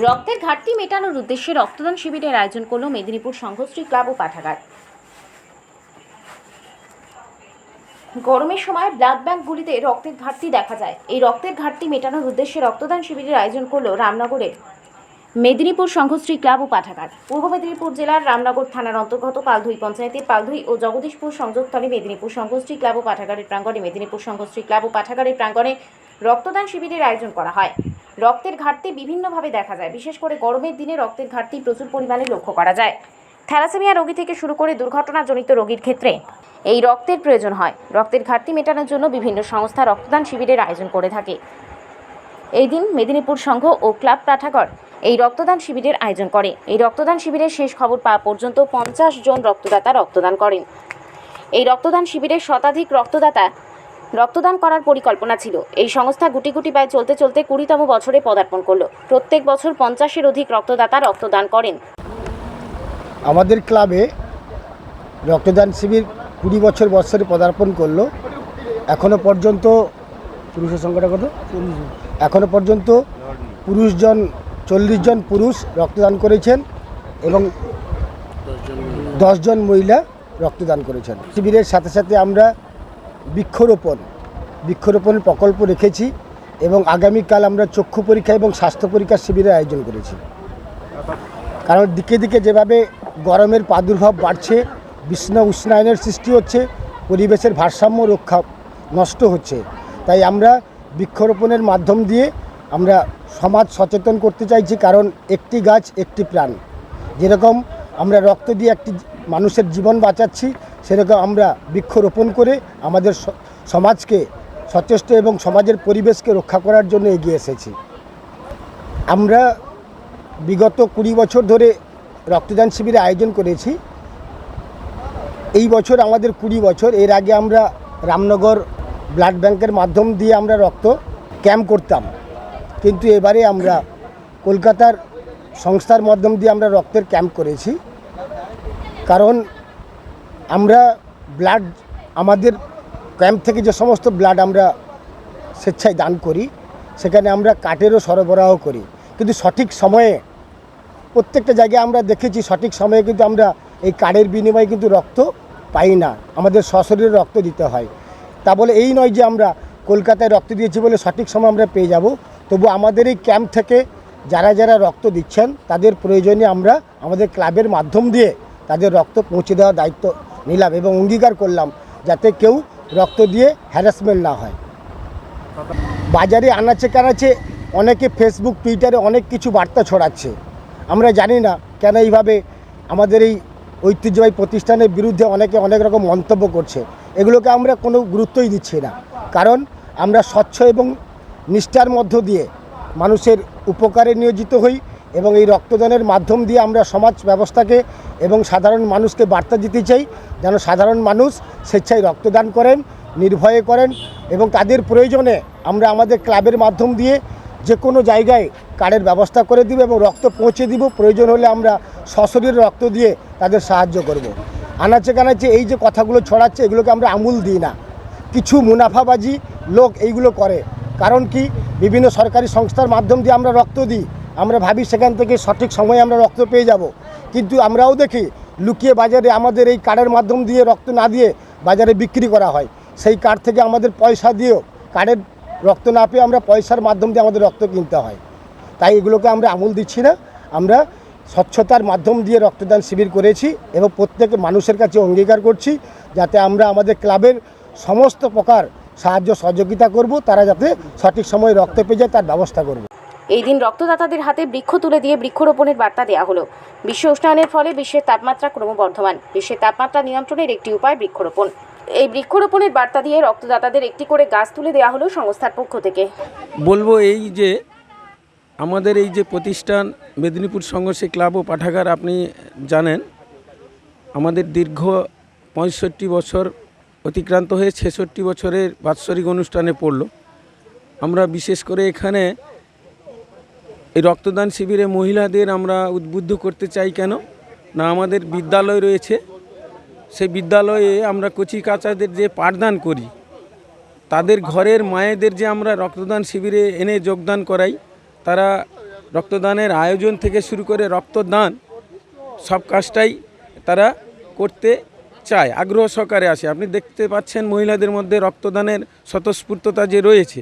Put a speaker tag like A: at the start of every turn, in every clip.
A: রক্তের ঘাটতি মেটানোর উদ্দেশ্যে রক্তদান শিবিরের আয়োজন করল মেদিনীপুর সংঘশ্রী ক্লাব ও পাঠাগার। গরমের সময় ব্লাড ব্যাঙ্কগুলিতে রক্তের ঘাটতি দেখা যায়। এই রক্তের ঘাটতি মেটানোর উদ্দেশ্যে রক্তদান শিবিরের আয়োজন করল রামনগরের মেদিনীপুর সংঘশ্রী ক্লাব ও পাঠাগার। পূর্ব মেদিনীপুর জেলার রামনগর থানার অন্তর্গত পালধুই পঞ্চায়েতের পালধুই ও জগদীশপুর সংযোগস্থলে মেদিনীপুর সংঘশ্রী ক্লাব ও পাঠাগারের প্রাঙ্গণে মেদিনীপুর সংঘশ্রী ক্লাব ও পাঠাগারের প্রাঙ্গণে রক্তদান শিবিরের আয়োজন করা হয়। রক্তের ঘাটতি বিভিন্নভাবে দেখা যায়। বিশেষ করে গরমের দিনে রক্তের ঘাটতি প্রচুর পরিমাণে লক্ষ্য করা যায়। থ্যালাসেমিয়া রোগী থেকে শুরু করে দুর্ঘটনাজনিত রোগীর ক্ষেত্রে এই রক্তের প্রয়োজন হয়। রক্তের ঘাটতি মেটানোর জন্য বিভিন্ন সংস্থা রক্তদান শিবিরের আয়োজন করে থাকে। এই দিন মেদিনীপুর সংঘ ও ক্লাব পাঠাগর এই রক্তদান শিবিরের আয়োজন করে। এই রক্তদান শিবিরের শেষ খবর পাওয়া পর্যন্ত পঞ্চাশ জন রক্তদাতা রক্তদান করেন। এই রক্তদান শিবিরের শতাধিক রক্তদাতা রক্তদান করার পরিকল্পনা ছিল। এই সংস্থা গুটি গুটি পায়ে চলতে চলতে কুড়িতম বছরে পদার্পণ করল। প্রত্যেক বছর পঞ্চাশের অধিক রক্তদাতা রক্তদান করেন।
B: আমাদের ক্লাবে রক্তদান শিবির কুড়ি বছর বৎসরে পদার্পণ করল। এখনও পর্যন্ত পুরুষের সংখ্যাটা কত? এখনও পর্যন্ত পুরুষজন চল্লিশ জন পুরুষ রক্তদান করেছেন এবং দশজন মহিলা রক্তদান করেছেন। শিবিরের সাথে সাথে আমরা বৃক্ষরোপণ, বৃক্ষরোপণের প্রকল্প রেখেছি এবং আগামীকাল আমরা চক্ষু পরীক্ষা এবং স্বাস্থ্য পরীক্ষার শিবিরের আয়োজন করেছি। কারণ দিকে দিকে যেভাবে গরমের প্রাদুর্ভাব বাড়ছে বিশ্ব উষ্ণায়নের সৃষ্টি হচ্ছে, পরিবেশের ভারসাম্য রক্ষা নষ্ট হচ্ছে। তাই আমরা বৃক্ষরোপণের মাধ্যম দিয়ে আমরা সমাজ সচেতন করতে চাইছি, কারণ একটি গাছ একটি প্রাণ। যেরকম আমরা রক্ত দিয়ে একটি মানুষের জীবন বাঁচাচ্ছি সেরকম আমরা বৃক্ষরোপণ করে আমাদের সমাজকে সচেষ্ট এবং সমাজের পরিবেশকে রক্ষা করার জন্য এগিয়ে এসেছি। আমরা বিগত কুড়ি বছর ধরে রক্তদান শিবিরে আয়োজন করেছি। এই বছর আমাদের কুড়ি বছর, এর আগে আমরা রামনগর ব্লাড ব্যাংকের মাধ্যম দিয়ে আমরা রক্ত ক্যাম্প করতাম। কিন্তু এবারে আমরা কলকাতার সংস্থার মাধ্যম দিয়ে আমরা রক্তের ক্যাম্প করেছি। কারণ আমরা ব্লাড আমাদের ক্যাম্প থেকে যে সমস্ত ব্লাড আমরা স্বেচ্ছায় দান করি, সেখানে আমরা কাঠেরও সরবরাহ করি। কিন্তু সঠিক সময়ে, প্রত্যেকটা জায়গায় আমরা দেখেছি সঠিক সময়ে কিন্তু আমরা এই কার্ডের বিনিময়ে কিন্তু রক্ত পাই না। আমাদের সশরীরে রক্ত দিতে হয়। তা বলে এই নয় যে আমরা কলকাতায় রক্ত দিয়েছি বলে সঠিক সময় আমরা পেয়ে যাব। তবু আমাদের এই ক্যাম্প থেকে যারা যারা রক্ত দিচ্ছেন, তাদের প্রয়োজনে আমরা আমাদের ক্লাবের মাধ্যম দিয়ে তাদের রক্ত পৌঁছে দেওয়ার দায়িত্ব নিলাম এবং অঙ্গীকার করলাম যাতে কেউ রক্ত দিয়ে হ্যারাসমেন্ট না হয়। বাজারে আনাচে কানাচে অনেকে ফেসবুক টুইটারে অনেক কিছু বার্তা ছড়াচ্ছে। আমরা জানি না কেন এইভাবে আমাদের এই ঐতিহ্যবাহী প্রতিষ্ঠানের বিরুদ্ধে অনেকে অনেক রকম মন্তব্য করছে। এগুলোকে আমরা কোনো গুরুত্বই দিচ্ছি না। কারণ আমরা স্বচ্ছ এবং নিষ্ঠার মধ্য দিয়ে মানুষের উপকারে নিয়োজিত হই এবং এই রক্তদানের মাধ্যম দিয়ে আমরা সমাজ ব্যবস্থাকে এবং সাধারণ মানুষকে বার্তা দিতে চাই, যেন সাধারণ মানুষ স্বেচ্ছায় রক্তদান করেন, নির্ভয়ে করেন এবং তাদের প্রয়োজনে আমরা আমাদের ক্লাবের মাধ্যম দিয়ে যে কোনো জায়গায় কার্ডের ব্যবস্থা করে দিব এবং রক্ত পৌঁছে দিব। প্রয়োজন হলে আমরা সশরীর রক্ত দিয়ে তাদের সাহায্য করব। আনাচে কানাচে এই যে কথাগুলো ছড়াচ্ছে, এগুলোকে আমরা আমূল দিই না। কিছু মুনাফাবাজি লোক এইগুলো করে। কারণ কি? বিভিন্ন সরকারি সংস্থার মাধ্যম দিয়ে আমরা রক্ত দিই। আমরা ভাবি সেখান থেকে সঠিক সময়ে আমরা রক্ত পেয়ে যাব। কিন্তু আমরাও দেখি লুকিয়ে বাজারে আমাদের এই কার্ডের মাধ্যম দিয়ে রক্ত না দিয়ে বাজারে বিক্রি করা হয়। সেই কার্ড থেকে আমাদের পয়সা দিয়েও কার্ডের রক্ত না পেয়ে আমরা পয়সার মাধ্যম দিয়ে আমাদের রক্ত কিনতে হয়। তাই এগুলোকে আমরা আমল দিচ্ছি না। আমরা স্বচ্ছতার মাধ্যম দিয়ে রক্তদান শিবির করেছি এবং প্রত্যেক মানুষের কাছে অঙ্গীকার করছি যাতে আমরা আমাদের ক্লাবের সমস্ত প্রকার সাহায্য সহযোগিতা করব, তারা যাতে সঠিক সময়ে রক্ত পেয়ে যায়, তার ব্যবস্থা করব।
A: এই দিন রক্তদাতাদের হাতে বৃক্ষ তুলে দিয়ে বৃক্ষরোপণের বার্তা দেওয়া হলো। বিশ্ব উষ্ণায়নের ফলে বিশ্বের তাপমাত্রা ক্রমবর্ধমান। বিশ্বের তাপমাত্রা নিয়ন্ত্রণের একটি উপায় বৃক্ষরোপণ। এই বৃক্ষরোপণের বার্তা দিয়ে রক্তদাতাদের একটি করে গাছ তুলে দেওয়া হলো সংস্থার পক্ষ থেকে।
C: বলব এই যে আমাদের এই যে প্রতিষ্ঠান মেদিনীপুর সংঘর্ষে ক্লাব ও পাঠাগার, আপনি জানেন, আমাদের দীর্ঘ পঁয়ষট্টি বছর অতিক্রান্ত হয়ে ছেষট্টি বছরের বাৎসরিক অনুষ্ঠানে পড়ল। আমরা বিশেষ করে এখানে এই রক্তদান শিবিরে মহিলাদের আমরা উদ্বুদ্ধ করতে চাই কেন? না, আমাদের বিদ্যালয় রয়েছে। সেই বিদ্যালয়ে আমরা কচি কাচাদের যে পাঠদান করি, তাদের ঘরের মায়েদের যে আমরা রক্তদান শিবিরে এনে যোগদান করাই, তারা রক্তদানের আয়োজন থেকে শুরু করে রক্তদান সব কাজটাই তারা করতে চায়, আগ্রহ সহকারে আসে। আপনি দেখতে পাচ্ছেন মহিলাদের মধ্যে রক্তদানের স্বতঃস্ফূর্ততা যে রয়েছে,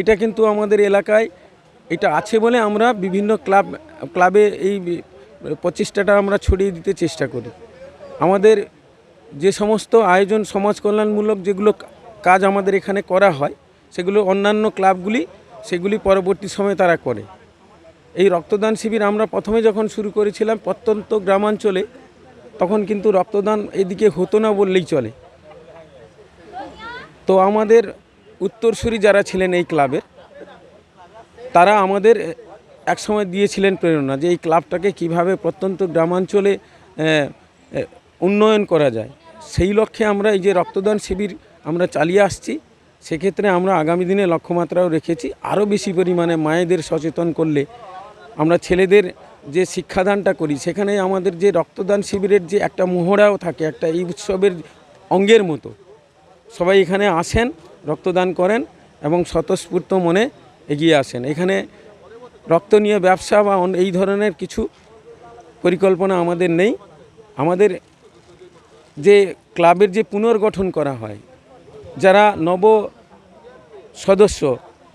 C: এটা কিন্তু আমাদের এলাকায় এটা আছে বলে আমরা বিভিন্ন ক্লাব, ক্লাবে এই প্রচেষ্টাটা আমরা ছড়িয়ে দিতে চেষ্টা করি। আমাদের যে সমস্ত আয়োজন সমাজ কল্যাণমূলক যেগুলো কাজ আমাদের এখানে করা হয়, সেগুলো অন্যান্য ক্লাবগুলি সেগুলি পরবর্তী সময়ে তারা করে। এই রক্তদান শিবির আমরা প্রথমে যখন শুরু করেছিলাম প্রত্যন্ত গ্রামাঞ্চলে, তখন কিন্তু রক্তদান এদিকে হতো না বললেই চলে। তো আমাদের উত্তরসূরি যারা ছিলেন এই ক্লাবের তারা আমাদের একসময় দিয়েছিলেন প্রেরণা যে এই ক্লাবটাকে কীভাবে প্রত্যন্ত গ্রামাঞ্চলে উন্নয়ন করা যায়। সেই লক্ষ্যে আমরা এই যে রক্তদান শিবির আমরা চালিয়ে আসছি, সেক্ষেত্রে আমরা আগামী দিনে লক্ষ্যমাত্রাও রেখেছি। আরও বেশি পরিমাণে মায়েদের সচেতন করলে আমরা ছেলেদের যে শিক্ষাদানটা করি, সেখানে আমাদের যে রক্তদান শিবিরের যে একটা মোহরাও থাকে, একটা এই উৎসবের অঙ্গের মতো। সবাই এখানে আসেন, রক্তদান করেন এবং স্বতঃস্ফূর্ত মনে এগিয়ে আসেন। এখানে রক্ত নিয়ে ব্যবসা বা এই ধরনের কিছু পরিকল্পনা আমাদের নেই। আমাদের যে ক্লাবের যে পুনর্গঠন করা হয়, যারা নব সদস্য,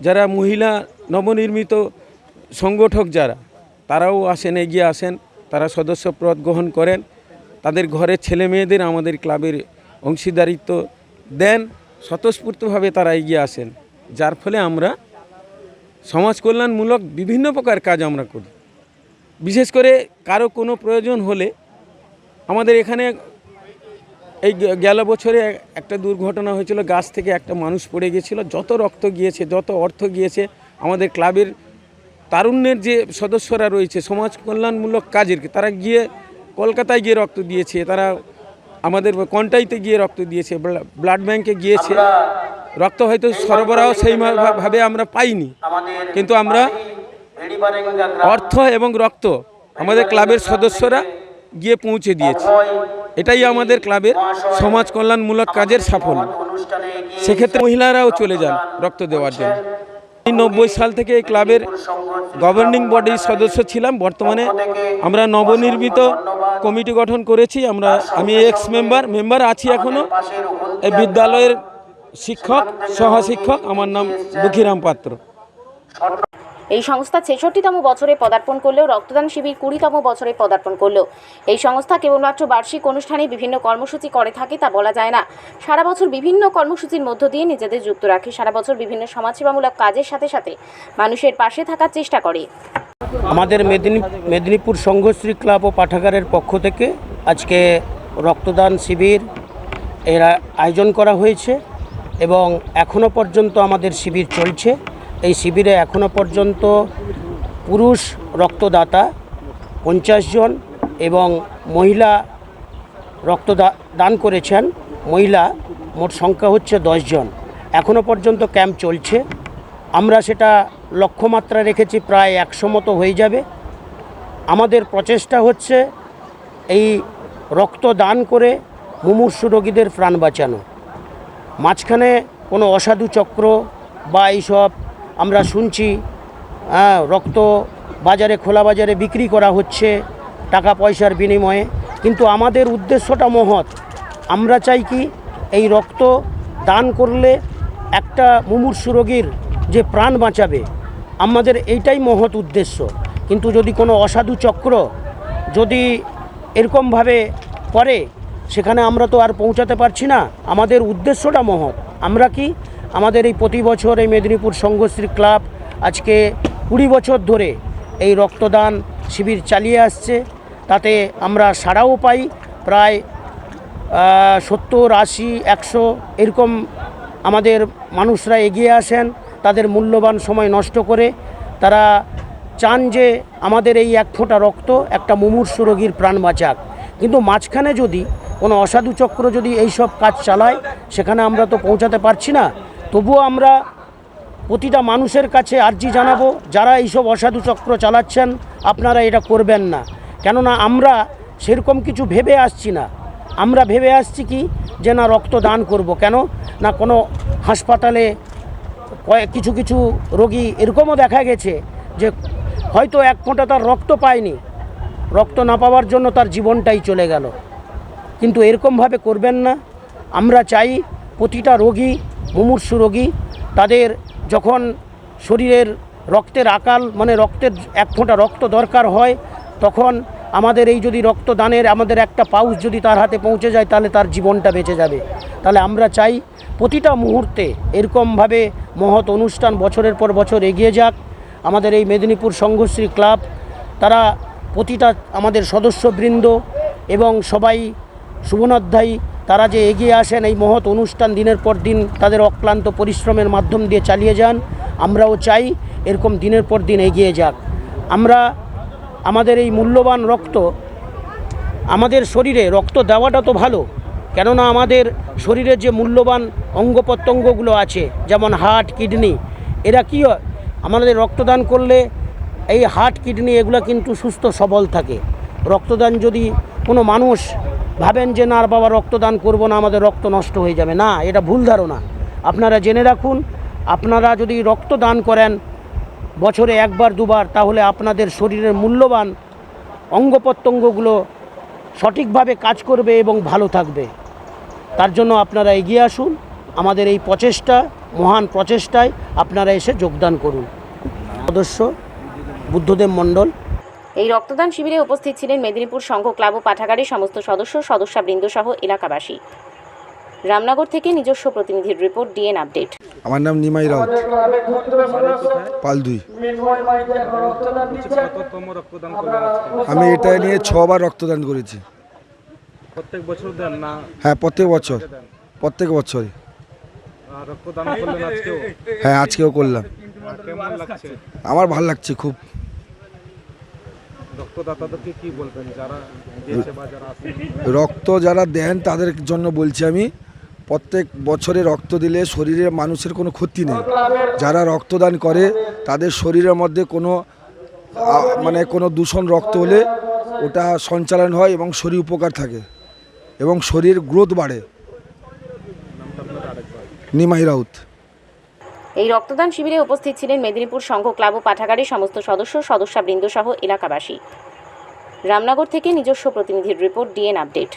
C: যারা মহিলা নবনির্মিত সংগঠক যারা, তারাও আসেন, এগিয়ে আসেন, তারা সদস্য পদ গ্রহণ করেন, তাদের ঘরের ছেলে মেয়েদের আমাদের ক্লাবের অংশীদারিত্ব দেন, স্বতঃস্ফূর্তভাবে তারা এগিয়ে আসেন। যার ফলে আমরা সমাজ কল্যাণমূলক বিভিন্ন প্রকার কাজ আমরা করি। বিশেষ করে কারও কোনো প্রয়োজন হলে আমাদের এখানে এই গেল বছরে একটা দুর্ঘটনা হয়েছিল, গাছ থেকে একটা মানুষ পড়ে গিয়েছিল, যত রক্ত গিয়েছে, যত অর্থ গিয়েছে, আমাদের ক্লাবের তারুণ্যের যে সদস্যরা রয়েছে সমাজ কল্যাণমূলক কাজের, তারা গিয়ে কলকাতায় গিয়ে রক্ত দিয়েছে, তারা আমাদের কন্টাইতে গিয়ে রক্ত দিয়েছে ব্লা- ব্লাড ব্যাংকে গিয়েছে। রক্ত হয়তো সরবরাহ সেইভাবে আমরা পাইনি। কিন্তু আমরা অর্থ এবং রক্ত আমাদের ক্লাবের সদস্যরা গিয়ে পৌঁছে দিয়েছে। এটাই আমাদের ক্লাবের সমাজ কল্যাণমূলক কাজের সাফল্য। সেক্ষেত্রে মহিলারাও চলে যান রক্ত দেওয়ার জন্য। নব্বই সাল থেকে এই ক্লাবের গভর্নিং বডির সদস্য ছিলাম। বর্তমানে আমরা নবনির্মিত কমিটি গঠন করেছি। আমরা, আমি এক্স মেম্বার মেম্বার আছি এখনও এই বিদ্যালয়ের শিক্ষক, সহশিক্ষক, আমার নাম দুঃখীরাম পাত্র।
A: এই সংস্থা ছেষট্টিতম বছরে পদার্পণ করলেও রক্তদান শিবির কুড়িতম বছরে পদার্পণ করল। এই সংস্থা কেবলমাত্র বার্ষিক অনুষ্ঠানে বিভিন্ন কর্মসূচি করে থাকে তা বলা যায় না। সারা বছর বিভিন্ন কর্মসূচির মধ্য দিয়ে নিজেদের যুক্ত রাখে। সারা বছর বিভিন্ন সমাজসেবামূলক কাজের সাথে সাথে মানুষের পাশে থাকার চেষ্টা করে।
D: আমাদের মেদিনী, মেদিনীপুর সংঘশ্রী ক্লাব ও পাঠাগারের পক্ষ থেকে আজকে রক্তদান শিবির এরা আয়োজন করা হয়েছে এবং এখনও পর্যন্ত আমাদের শিবির চলছে। শিবিরে এখনও পর্যন্ত পুরুষ রক্তদাতা পঞ্চাশ জন এবং মহিলা রক্তদা, দান করেছেন। মহিলা মোট সংখ্যা হচ্ছে জন। এখনও পর্যন্ত ক্যাম্প চলছে। আমরা সেটা লক্ষ্যমাত্রা রেখেছি, প্রায় একশো মতো হয়ে যাবে। আমাদের প্রচেষ্টা হচ্ছে এই রক্ত দান করে মুমূর্ষু রোগীদের প্রাণ বাঁচানো। মাঝখানে কোনো অসাধু চক্র বা এইসব আমরা শুনছি হ্যাঁ, রক্ত বাজারে খোলা বাজারে বিক্রি করা হচ্ছে টাকা পয়সার বিনিময়ে। কিন্তু আমাদের উদ্দেশ্যটা মহৎ। আমরা চাই কি এই রক্ত দান করলে একটা মুমূর্ষু রোগীর যে প্রাণ বাঁচাবে। আমাদের এইটাই মহৎ উদ্দেশ্য। কিন্তু যদি কোনো অসাধু চক্র যদি এরকমভাবে করে সেখানে আমরা তো আর পৌঁছাতে পারছি না। আমাদের উদ্দেশ্যটা মহৎ। আমরা কি আমাদের এই প্রতি বছর এই মেদিনীপুর সংঘশ্রী ক্লাব আজকে কুড়ি বছর ধরে এই রক্তদান শিবির চালিয়ে আসছে। তাতে আমরা সাড়াও পাই, প্রায় সত্তর, আশি, একশো এরকম আমাদের মানুষরা এগিয়ে আসেন, তাদের মূল্যবান সময় নষ্ট করে। তারা চান যে আমাদের এই এক ফোঁটা রক্ত, একটা মুমূর্ষু রোগীর প্রাণ বাঁচাক। কিন্তু মাঝখানে যদি কোনো অসাধু চক্র যদি এই সব কাজ চালায়, সেখানে আমরা তো পৌঁছাতে পারছি না। তবুও আমরা প্রতিটা মানুষের কাছে আর্জি জানাব, যারা এইসব অসাধু চক্র চালাচ্ছেন, আপনারা এটা করবেন না। কেননা আমরা সেরকম কিছু ভেবে আসছি না। আমরা ভেবে আসছি কি যে না, রক্ত দান করব। কেন? না, কোনো হাসপাতালে কয়েক কিছু কিছু রোগী, এরকমও দেখা গেছে যে হয়তো এক ফোঁটা তার রক্ত পায়নি। রক্ত না পাওয়ার জন্য তার জীবনটাই চলে গেল। কিন্তু এরকমভাবে করবেন না। আমরা চাই প্রতিটা রোগী মুমূর্ষু রোগী, তাদের যখন শরীরের রক্তের আকাল মানে রক্তের এক ফোঁটা রক্ত দরকার হয়, তখন আমাদের এই যদি রক্তদানের আমাদের একটা পাউচ যদি তার হাতে পৌঁছে যায়, তাহলে তার জীবনটা বেঁচে যাবে। তাহলে আমরা চাই প্রতিটা মুহূর্তে এরকমভাবে মহৎ অনুষ্ঠান বছরের পর বছর এগিয়ে যাক। আমাদের এই মেদিনীপুর সংঘশ্রী ক্লাব, তারা প্রতিটা আমাদের সদস্যবৃন্দ এবং সবাই শুভনাধ্যায়ী তারা যে এগিয়ে আসেন, এই মহৎ অনুষ্ঠান দিনের পর দিন তাদের অক্লান্ত পরিশ্রমের মাধ্যম দিয়ে চালিয়ে যান, আমরাও চাই এরকম দিনের পর দিন এগিয়ে যাক। আমরা আমাদের এই মূল্যবান রক্ত, আমাদের শরীরে রক্ত দেওয়াটা তো ভালো, কেননা আমাদের শরীরের যে মূল্যবান অঙ্গ প্রত্যঙ্গগুলো আছে, যেমন হার্ট, কিডনি, এরা কী হয়? আমাদের রক্তদান করলে এই হার্ট, কিডনি, এগুলো কিন্তু সুস্থ সবল থাকে। রক্তদান যদি কোনো মানুষ ভাবেন যে না, আর বাবা রক্তদান করব না, আমাদের রক্ত নষ্ট হয়ে যাবে। না, এটা ভুল ধারণা। আপনারা জেনে রাখুন, আপনারা যদি রক্তদান করেন বছরে একবার, দুবার, তাহলে আপনাদের শরীরের মূল্যবান অঙ্গ প্রত্যঙ্গগুলো সঠিকভাবে কাজ করবে এবং ভালো থাকবে। তার জন্য আপনারা এগিয়ে আসুন। আমাদের এই প্রচেষ্টা, মহান প্রচেষ্টায় আপনারা এসে যোগদান করুন। সদস্য, বুদ্ধদেব মণ্ডল।
A: এই রক্তদান শিবিরে উপস্থিত ছিলেন মেদিনীপুর সংঘ ক্লাব ও পাঠাগারের সমস্ত সদস্য সদস্যবৃন্দ সহ এলাকাবাসী। রামনগর থেকে নিজস্ব প্রতিনিধির রিপোর্ট ডিএন আপডেট।
E: আমার নাম নিমাই রাউত। পালদুই। আমি এটা নিয়ে ছবার রক্তদান করেছি।
F: প্রত্যেক বছর দেন না?
E: হ্যাঁ প্রত্যেক বছর। প্রত্যেক বছরই।
F: আর রক্তদান করলেন আজকেও?
E: হ্যাঁ আজকেও করলাম। আমার ভালো লাগছে খুব।
F: রক্তদাতাদেরকে কি বলবেন? যারা
E: রক্ত যারা দেন, তাদের জন্য বলছি আমি, প্রত্যেক বছরে রক্ত দিলে শরীরের মানুষের কোনো ক্ষতি নেই। যারা রক্তদান করে, তাদের শরীরের মধ্যে কোনো মানে কোনো দূষণ রক্ত হলে ওটা সঞ্চালন হয় এবং শরীর উপকার থাকে এবং শরীর গ্রোথ বাড়ে। নিমাই রাউত।
A: এই রক্তদান শিবিরে উপস্থিত ছিলেন মেদিনীপুর সংঘ ক্লাব ও পাঠাগারের সমস্ত সদস্য সদস্যবৃন্দ সহ এলাকাবাসী। রামনগর থেকে নিজস্ব প্রতিনিধির রিপোর্ট, ডিএন আপডেট।